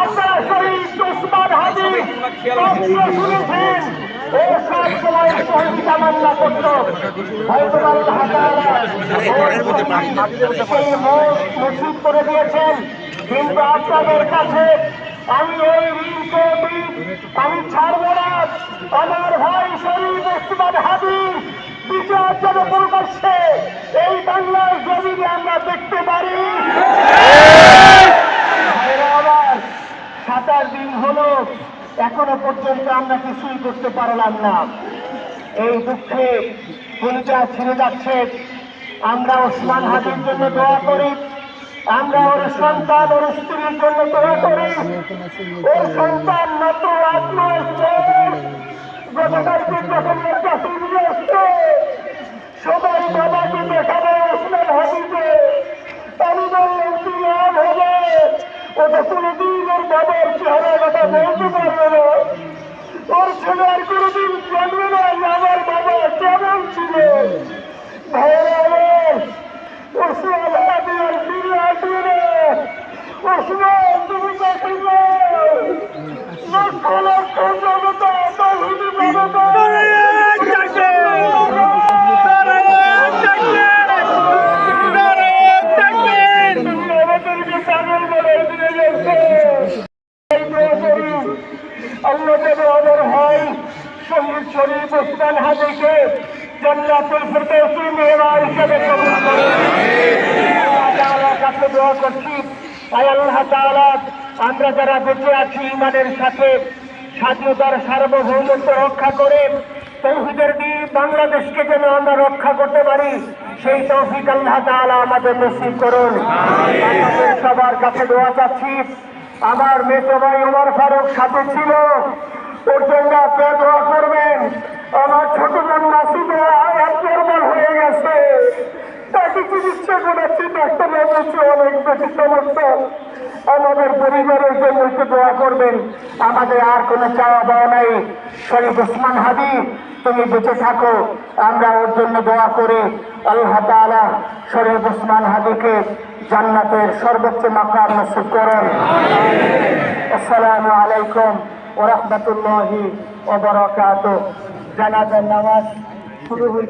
আপনারা শহীদ ওসমান হাজি শুনেছেন। সব সময় করে দিয়েছেন। আপনাদের কাছে আমি এই ঋণকে আমি ছাড়ব না। আমার ভাই শরীফ ওসমান বিচার যেন প্রকাশ্যে এই বাংলার জমিনে আমরা দেখতে পারি ভাইরা আমার সাতাশ দিন হলো এখনও পর্যন্ত আমরা কিছুই করতে পারলাম না। এই দুঃখে কলিজা ছিঁড়ে যাচ্ছে। আমরা ওসমান হাজির জন্য দোয়া করি। আমরা ওর সন্তান, ওর স্ত্রীর জন্য দোয়া করি। ওর সন্তান নত আত্ম গতকালকে যখন ওর নিয়ে আসছে, সবাই বাবাকে দেখাবে ওসমান হাজিকে আমি বললাম লাভ হবে। ও তো কোনোদিন ওর বাবার চেহারা কথা বলতে পারবে না। ওর ছেলে আর কোনোদিন জানবে না আমার বাবা কেমন ছিল। ভাইরা ওসমান হাজি আর না লক্ষ জনতা তৌহিদি জনতা তুমি আমাদেরকে পাগল বানাই দিয়ে গেছো আল্লাহ যেন আমার ভাই শহীদ শরীফ ওসমান জান্নাতুল ফিরদৌসি মেহমান হিসেবে কবুল করে আল্লাহ কাছে দোয়া করছি, আয় আল্লাহ তাআলা, আমরা যারা বেঁচে আছি ইমানের সাথে, স্বাধীনতার সার্বভৌমত্ব রক্ষা করে, তৌহিদের দিন বাংলাদেশকে যেন আমরা রক্ষা করতে পারি, সেই তৌফিক আল্লাহ তাআলা আমাদের নসিব করুন। সবার কাছে দোয়া চাচ্ছি। আমার মেজো ভাই ওমর ফারুক সাথে ছিল, ওর জন্য আপনি দোয়া করবেন বেশি সমস্যা আমাদের পরিবারের জন্য একটু দোয়া করবেন। আমাদের আর কোনো চাওয়া দেওয়া নাই। শরীফ ওসমান হাবি তুমি বেঁচে থাকো। আমরা ওর জন্য দোয়া করে। আল্লাহ তাআলা শরীফ ওসমান হাবিকে জান্নাতের সর্বোচ্চ মাকাম নসিব করেন। আসসালামু আলাইকুম ওয়া রাহমাতুল্লাহি ওয়া বারাকাতুহু। জানাজার নামাজ শুরু হয়েছে।